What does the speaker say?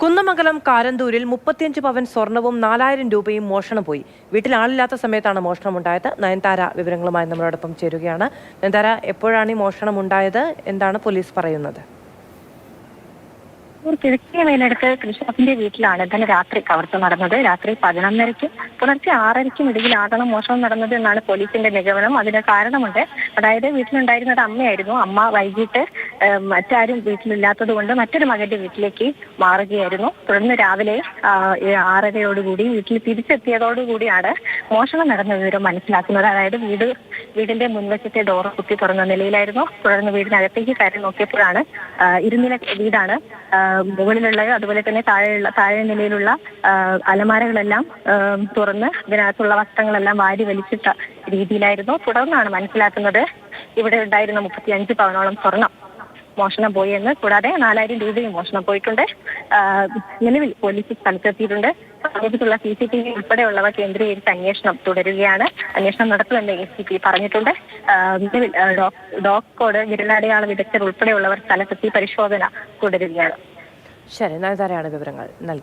കുന്നമംഗലം കാരന്തൂരിൽ മുപ്പത്തിയഞ്ച് പവൻ സ്വർണവും നാലായിരം രൂപയും മോഷണം പോയി വീട്ടിൽ ആളില്ലാത്ത സമയത്താണ് മോഷണമുണ്ടായത്. നയൻതാര വിവരങ്ങളുമായി നമ്മളോടൊപ്പം ചേരുകയാണ്. നയൻതാര എപ്പോഴാണ് ഈ മോഷണം ഉണ്ടായത് എന്താണ് പോലീസ് പറയുന്നത്? കിഴക്കേ മേലെടുത്ത് കൃഷ്ണപ്പിന്റെ വീട്ടിലാണ് ഇന്നലെ രാത്രി കവർച്ച നടന്നത്. രാത്രി പതിനൊന്നരയ്ക്കും പുലർച്ചെ ആറരയ്ക്കും ഇടയിലാകണം മോഷണം നടന്നത് എന്നാണ് പോലീസിന്റെ നിഗമനം. അതിന് കാരണമുണ്ട്. അതായത് വീട്ടിലുണ്ടായിരുന്നത് അമ്മയായിരുന്നു. അമ്മ വൈകിട്ട് മറ്റാരും വീട്ടിലില്ലാത്തത് കൊണ്ട് മറ്റൊരു മകന്റെ വീട്ടിലേക്ക് മാറുകയായിരുന്നു. തുടർന്ന് രാവിലെ ആറരയോടുകൂടി വീട്ടിൽ തിരിച്ചെത്തിയതോടുകൂടിയാണ് മോഷണം നടന്ന വിവരം മനസ്സിലാക്കുന്നത്. അതായത് വീട് വീടിന്റെ മുൻവശത്തെ ഡോർ കുത്തി തുറന്ന നിലയിലായിരുന്നു. തുടർന്ന് വീടിനകത്തേക്ക് കയറി നോക്കിയപ്പോഴാണ് ഇരുനില വീടാണ് മുകളിലുള്ള അതുപോലെ തന്നെ താഴെയുള്ള താഴെ നിലയിലുള്ള അലമാരകളെല്ലാം തുറന്ന് ഇതിനകത്തുള്ള വസ്ത്രങ്ങളെല്ലാം വാരി വലിച്ചിട്ട രീതിയിലായിരുന്നു. തുടർന്നാണ് മനസ്സിലാക്കുന്നത് ഇവിടെ ഉണ്ടായിരുന്ന മുപ്പത്തിയഞ്ച് പവനോളം സ്വർണം. മോഷണം പോയി എന്ന് കൂടാതെ നാലായിരം രൂപയും മോഷണം പോയിട്ടുണ്ട്. നിലവിൽ പോലീസ് സ്ഥലത്തെത്തിയിട്ടുണ്ട്. സമീപത്തുള്ള സി സി ടി വി ഉൾപ്പെടെയുള്ളവ കേന്ദ്രീകരിച്ച് അന്വേഷണം തുടരുകയാണ്. അന്വേഷണം നടത്തുമെന്ന് എ സി പി പറഞ്ഞിട്ടുണ്ട്. നിലവിൽ ഡോഗ് കോഡ് വിരലടയാള വിദഗ്ധർ ഉൾപ്പെടെയുള്ളവർ സ്ഥലത്തെത്തി പരിശോധന തുടരുകയാണ്. ശരി നയൻതാരയാണ് വിവരങ്ങൾ നൽകി